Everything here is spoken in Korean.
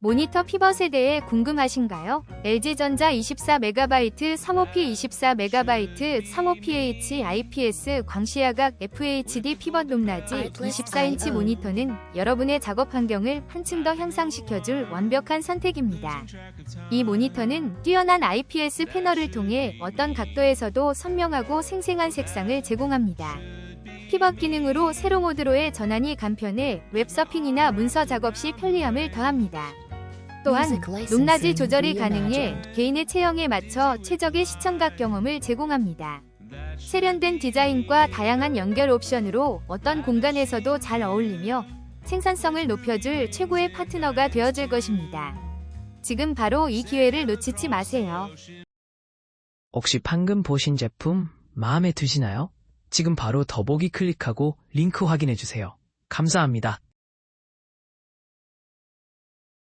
모니터 피벗에 대해 궁금하신가요? LG전자 24MB 35P 24MB 35PH IPS 광시야각 FHD 피벗 높낮이 24인치 모니터는 여러분의 작업 환경을 한층 더 향상시켜줄 완벽한 선택입니다. 이 모니터는 뛰어난 IPS 패널을 통해 어떤 각도에서도 선명하고 생생한 색상을 제공합니다. 피벗 기능으로 세로 모드로의 전환이 간편해 웹서핑이나 문서 작업 시 편리함을 더합니다. 또한 높낮이 조절이 가능해 개인의 체형에 맞춰 최적의 시청각 경험을 제공합니다. 세련된 디자인과 다양한 연결 옵션으로 어떤 공간에서도 잘 어울리며 생산성을 높여줄 최고의 파트너가 되어줄 것입니다. 지금 바로 이 기회를 놓치지 마세요. 혹시 방금 보신 제품 마음에 드시나요? 지금 바로 더보기 클릭하고 링크 확인해 주세요. 감사합니다.